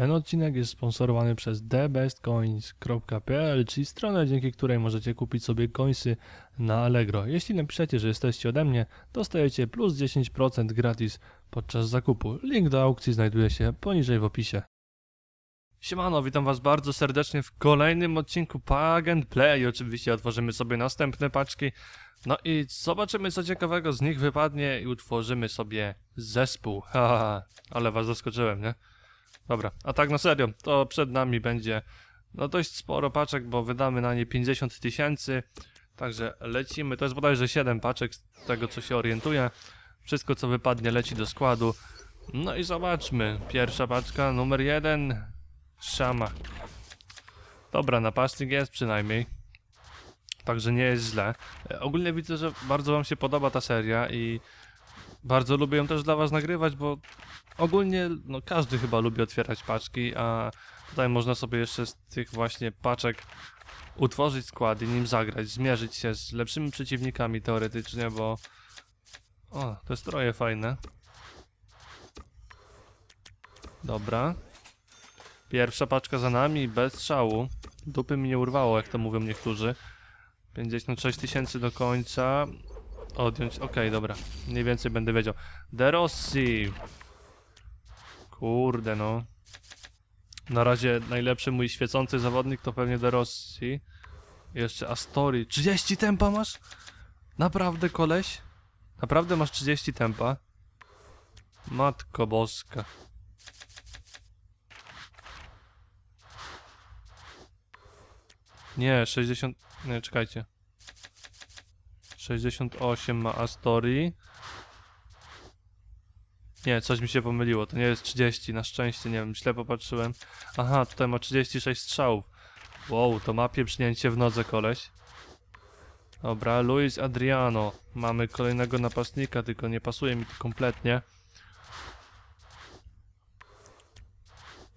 Ten odcinek jest sponsorowany przez thebestcoins.pl, czyli stronę, dzięki której możecie kupić sobie coinsy na Allegro. Jeśli napiszecie, że jesteście ode mnie, dostajecie plus 10% gratis podczas zakupu. Link do aukcji znajduje się poniżej w opisie. Siemano, witam was bardzo serdecznie w kolejnym odcinku Pag and Play. Oczywiście otworzymy sobie następne paczki. No i zobaczymy co ciekawego z nich wypadnie i utworzymy sobie zespół. Haha, ale was zaskoczyłem, nie? Dobra, a tak na serio, to przed nami będzie no dość sporo paczek, bo wydamy na nie 50 tysięcy. Także lecimy, to jest bodajże 7 paczek z tego co się orientuję. Wszystko co wypadnie leci do składu. No i zobaczmy. Pierwsza paczka, numer jeden. Szama. Dobra, napastnik jest przynajmniej. Także nie jest źle. E, Ogólnie widzę, że bardzo wam się podoba ta seria i bardzo lubię ją też dla was nagrywać, bo ogólnie no, każdy chyba lubi otwierać paczki, a tutaj można sobie jeszcze z tych właśnie paczek utworzyć skład i nim zagrać, zmierzyć się z lepszymi przeciwnikami teoretycznie, bo o, te stroje fajne. Dobra. Pierwsza paczka za nami, bez strzału. Dupy mi nie urwało, jak to mówią niektórzy. 56 tysięcy do końca. Odjąć, okej, dobra. Mniej więcej będę wiedział. De Rossi. Kurde, no. Na razie najlepszy mój świecący zawodnik to pewnie De Rossi. Jeszcze Astori. 30 tempa masz? Naprawdę, koleś? Naprawdę masz 30 tempa? Matko boska. Nie, 60... Nie, czekajcie. 68 ma Astori. Nie, coś mi się pomyliło, to nie jest 30, na szczęście, nie wiem, źle popatrzyłem. Aha, tutaj ma 36 strzałów. Wow, to ma pieprznięcie w nodze koleś. Dobra, Luis Adriano. Mamy kolejnego napastnika, tylko nie pasuje mi to kompletnie.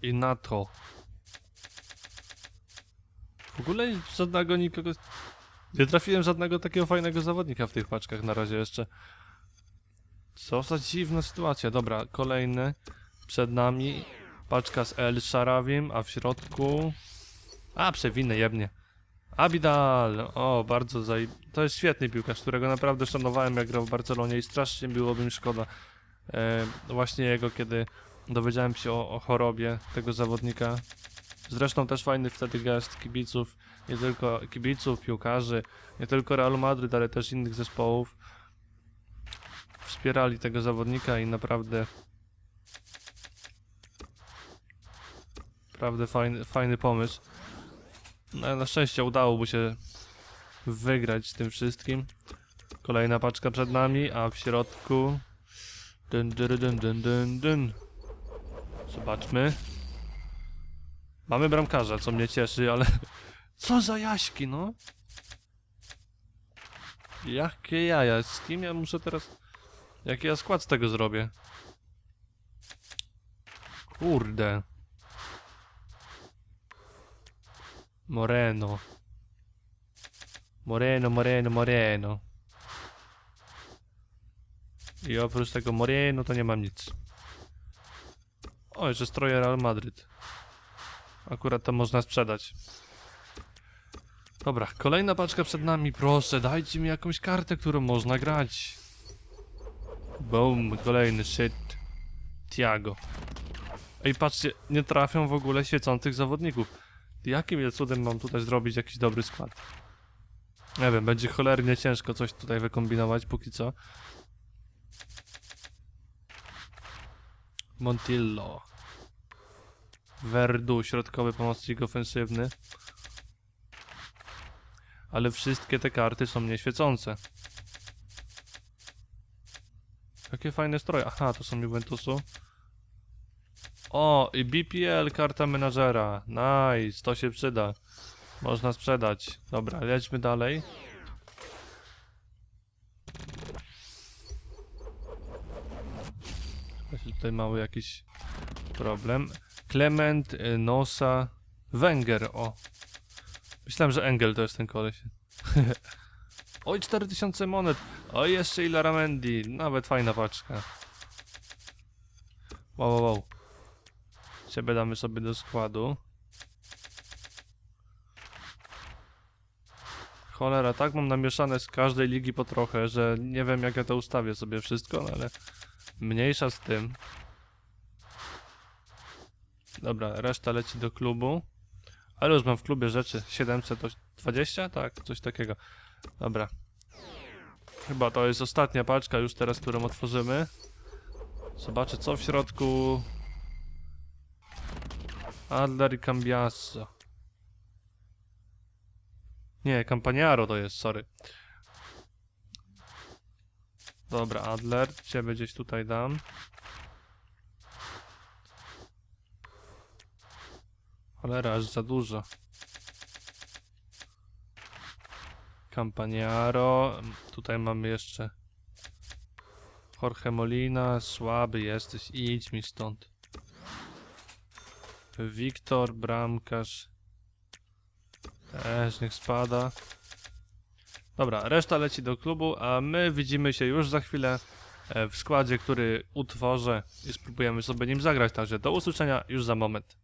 I na to. W ogóle żadnego nikogo... Nie trafiłem żadnego takiego fajnego zawodnika w tych paczkach na razie jeszcze. Co za dziwna sytuacja. Dobra, kolejny przed nami. Paczka z El Sharavim, a w środku... A, przewinę jebnie. Abidal! O, bardzo zaj... To jest świetny piłkarz, którego naprawdę szanowałem jak grał w Barcelonie i strasznie byłoby mi szkoda e, właśnie jego, kiedy dowiedziałem się o, o chorobie tego zawodnika. Zresztą też fajny wtedy gest kibiców, nie tylko kibiców, piłkarzy, nie tylko Realu Madryt, ale też innych zespołów. Wspierali tego zawodnika i naprawdę naprawdę fajny, fajny pomysł. No, na szczęście udało mu się wygrać z tym wszystkim. Kolejna paczka przed nami, a w środku dyn, dyn, dyn, dyn. Zobaczmy. Mamy bramkarza, co mnie cieszy, ale... Co za jaśki, no? Jakie jaja? Z kim ja muszę teraz... Jaki ja skład z tego zrobię? Kurde. Moreno. Moreno, Moreno, Moreno. I oprócz tego Moreno to nie mam nic. O, jeszcze stroje Real Madryt. Akurat to można sprzedać. Dobra, kolejna paczka przed nami, proszę, dajcie mi jakąś kartę, którą można grać. Boom, kolejny shit. Tiago. Ej, patrzcie, nie trafią w ogóle świecących zawodników. Jakim ja cudem mam tutaj zrobić jakiś dobry skład? Nie wiem, będzie cholernie ciężko coś tutaj wykombinować póki co. Montillo. Verdu, środkowy pomocnik ofensywny. Ale wszystkie te karty są nieświecące. Jakie fajne stroje. Aha, to są Juventusu. O, i BPL, karta menadżera. Nice, to się przyda. Można sprzedać. Dobra, lećmy dalej. Jest tutaj mały jakiś problem. Clement, y, Nosa, Wenger, o. Myślałem, że Engel to jest ten koleś. Oj, 4000 monet. Oj, jeszcze Ilaramendi. Nawet fajna paczka. Wow, wow, wow. Ciebie damy sobie do składu. Cholera, tak mam namieszane z każdej ligi po trochę, że nie wiem jak ja to ustawię sobie wszystko, no ale mniejsza z tym. Dobra, reszta leci do klubu. Ale już mam w klubie rzeczy 720? Tak, coś takiego. Dobra. Chyba to jest ostatnia paczka już teraz, którą otworzymy. Zobaczę co w środku. Adler i Cambiasso. Nie, Campagnaro to jest, sorry. Dobra, Adler, ciebie gdzieś tutaj dam. Cholera, aż za dużo. Campagnaro. Tutaj mamy jeszcze Jorge Molina. Słaby jesteś, idź mi stąd. Wiktor, bramkarz. Też niech spada. Dobra, reszta leci do klubu, a my widzimy się już za chwilę e, w składzie, który utworzę i spróbujemy sobie nim zagrać. Także do usłyszenia już za moment.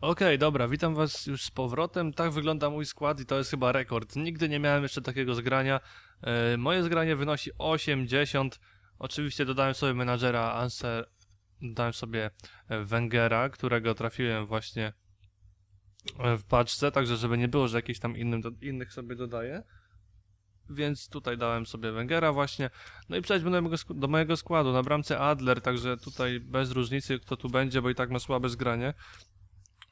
Okej, dobra, witam was już z powrotem. Tak wygląda mój skład i to jest chyba rekord. Nigdy nie miałem jeszcze takiego zgrania. E, moje zgranie wynosi 80. Oczywiście dodałem sobie menadżera Anser, dodałem sobie e, Wengera, którego trafiłem właśnie e, w paczce, także żeby nie było, że jakiś tam innym, do, innych sobie dodaję. Więc tutaj dałem sobie Wengera właśnie. No i przejdźmy do mojego, do mojego składu. Na bramce Adler, także tutaj bez różnicy kto tu będzie, bo i tak ma słabe zgranie.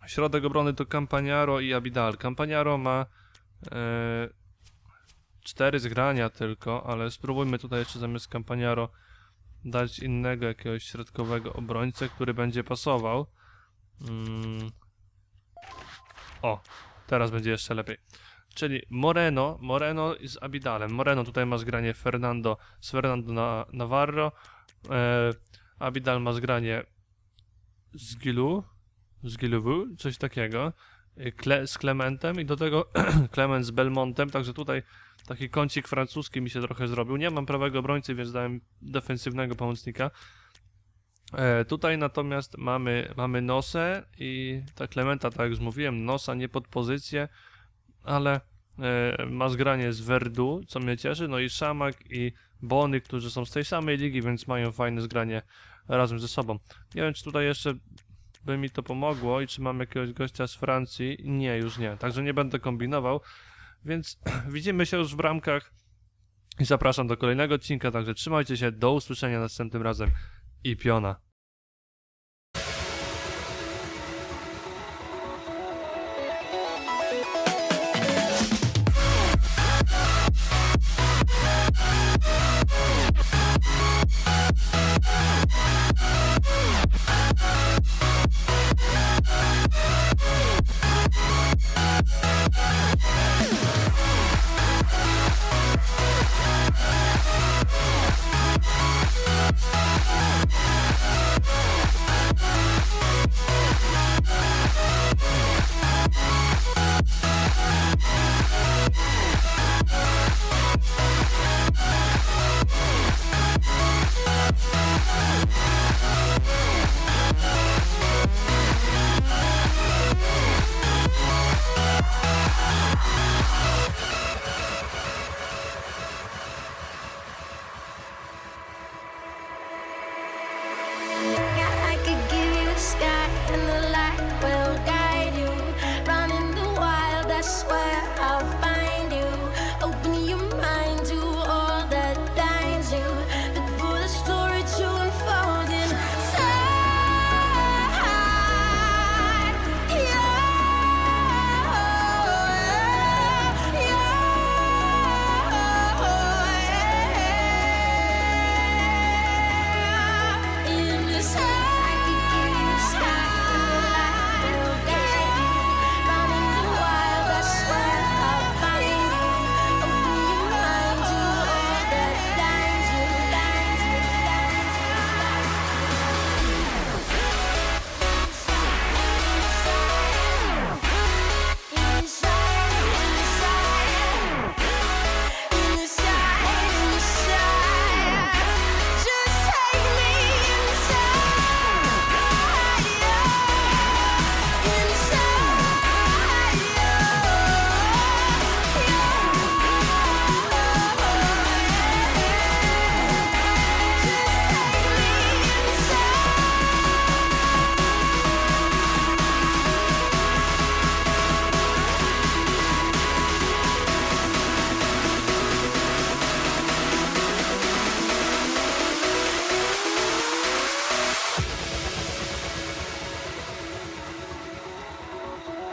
Środek obrony to Campagnaro i Abidal. Campagnaro ma e, cztery zgrania tylko, ale spróbujmy tutaj jeszcze zamiast Campagnaro dać innego jakiegoś środkowego obrońcę, który będzie pasował. Mm. O, teraz będzie jeszcze lepiej. Czyli Moreno, Moreno z Abidalem. Moreno tutaj ma zgranie Fernando z Fernando na, Navarro. E, Abidal ma zgranie z Gilu, z Giluwu, coś takiego. Y, Kle, z Clementem i do tego Clement z Belmontem, także tutaj taki kącik francuski mi się trochę zrobił. Nie mam prawego obrońcy, więc dałem defensywnego pomocnika. E, tutaj natomiast mamy, mamy Nosę i ta Clementa, tak jak już mówiłem, Nosa nie pod pozycję, ale e, ma zgranie z Verdu, co mnie cieszy, no i Szamak i Bony, którzy są z tej samej ligi, więc mają fajne zgranie razem ze sobą. Nie wiem, czy tutaj jeszcze by mi to pomogło i czy mam jakiegoś gościa z Francji. Nie, już nie. Także nie będę kombinował. Więc widzimy się już w bramkach i zapraszam do kolejnego odcinka. Także trzymajcie się. Do usłyszenia następnym razem i piona.